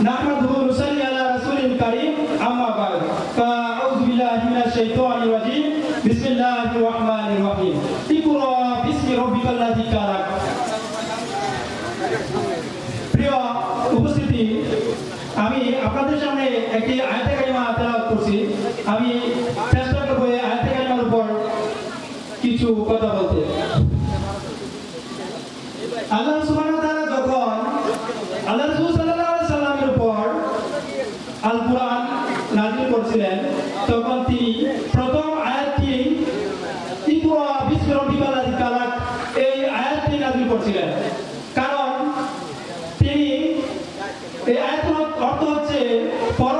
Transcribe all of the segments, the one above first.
نحمده ونصلي على رسول الكريم أما بعد فأعوذ بالله من الشيطان الرجيم بسم الله الرحمن الرحيم اقرأ باسم ربك الذي خلق প্রিয় উপস্থিতি আমি আপনাদের সামনে একটি আয়াতে কালিমা তেলাওয়াত করছি আমি চেষ্টা করবো এই আয়াতে কালিমার উপর কিছু কথা বলতে আল্লাহ সুবহানাহু করছিলেন, তখন তিনি প্রথম আয়াতটি লাযী এই আয়াতটি নাজিল করছিলেন। কারণ তিনি এই আয়াত অর্থ হচ্ছে পর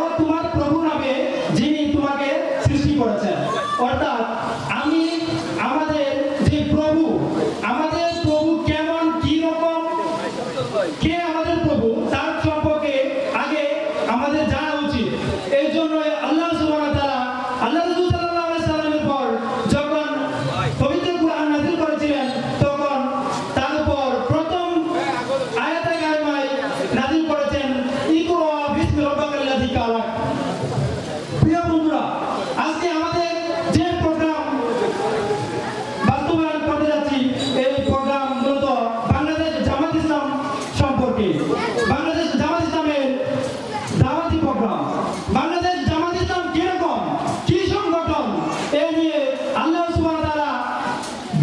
নিয়ে আল্লাহ সুবহানাহু ওয়া তাআলা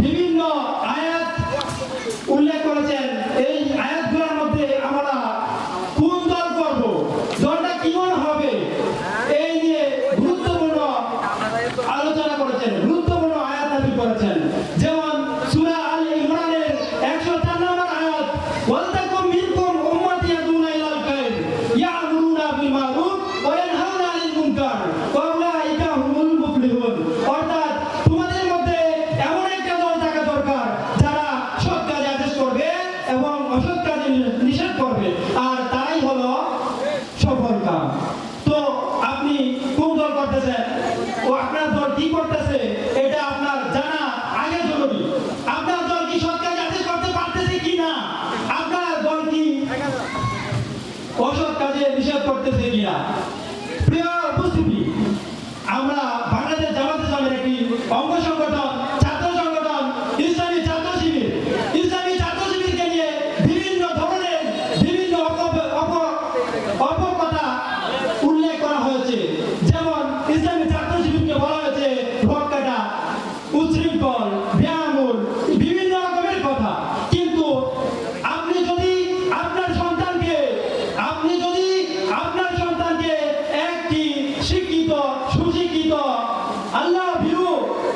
বিভিন্ন আয়াত উল্লেখ করেছেন এই আয়াতগুলোর মধ্যে আমরা কোন দল করব দলটা কেমন হবে এই নিয়ে গুরুত্বপূর্ণ আলোচনা করেছেন গুরুত্বপূর্ণ আয়াত নাযিল করেছেন যেমন সূরা আল ইমরানের 104 নম্বর আয়াত ওয়ালতাকুম মিনকুম উম্মাতি ইয়াদুনা ইলাল খায়র ইয়া'মুরুনা বিল মারুফ ওয়া ইয়ানহাউনা আনিল মুনকার ওয়া উলাইকা হুমুল মুফলিহুন অর্থাৎ তোমাদের মধ্যে এমন একটা দল থাকা দরকার যারা সৎ কাজে আদেশ করবে এবং অসৎ কাজে নিষেধ করবে আর তারাই হলো সফল কাম। তো আপনি কোন দল করতেছেন? ও আপনার দল কি করতেছে? এটা আপনার জানা আগে জরুরি। আপনার দল কি সরকার কাজে করতে পারতেছে কি না? আপনার দল কি অসৎ কাজে নিষেধ করতেছে কিনা প্রিয়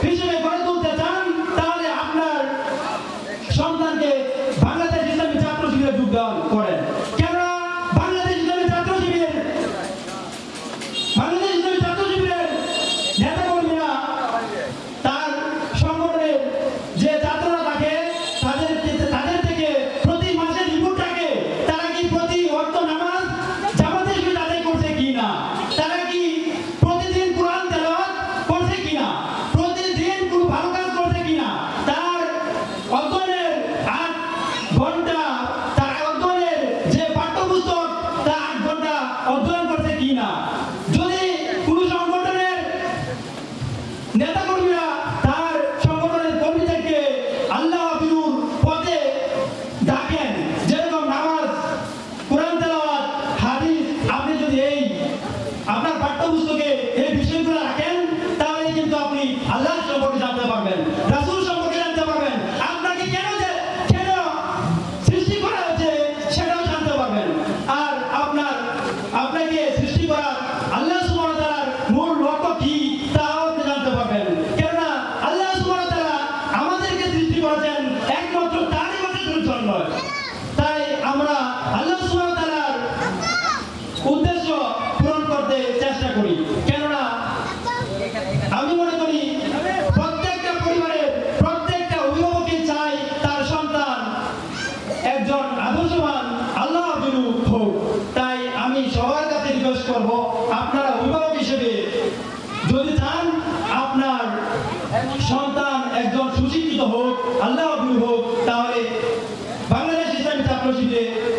Vision para te ver.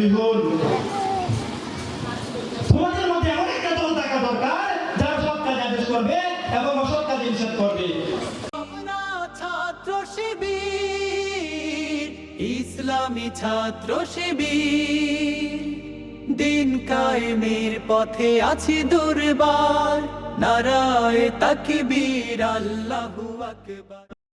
মুফলিহুন তোমাদের মধ্যে এমন একটা দল থাকা দরকার, যার সৎ কাজে আদেশ করবে এবং অসৎ কাজে নিষেধ করবে। ছাত্র শিবির, ইসলামী ছাত্র শিবির। দিন কায়েমের পথে আছি দুর্বার, নারায় তাকবীর, আল্লাহু আকবার।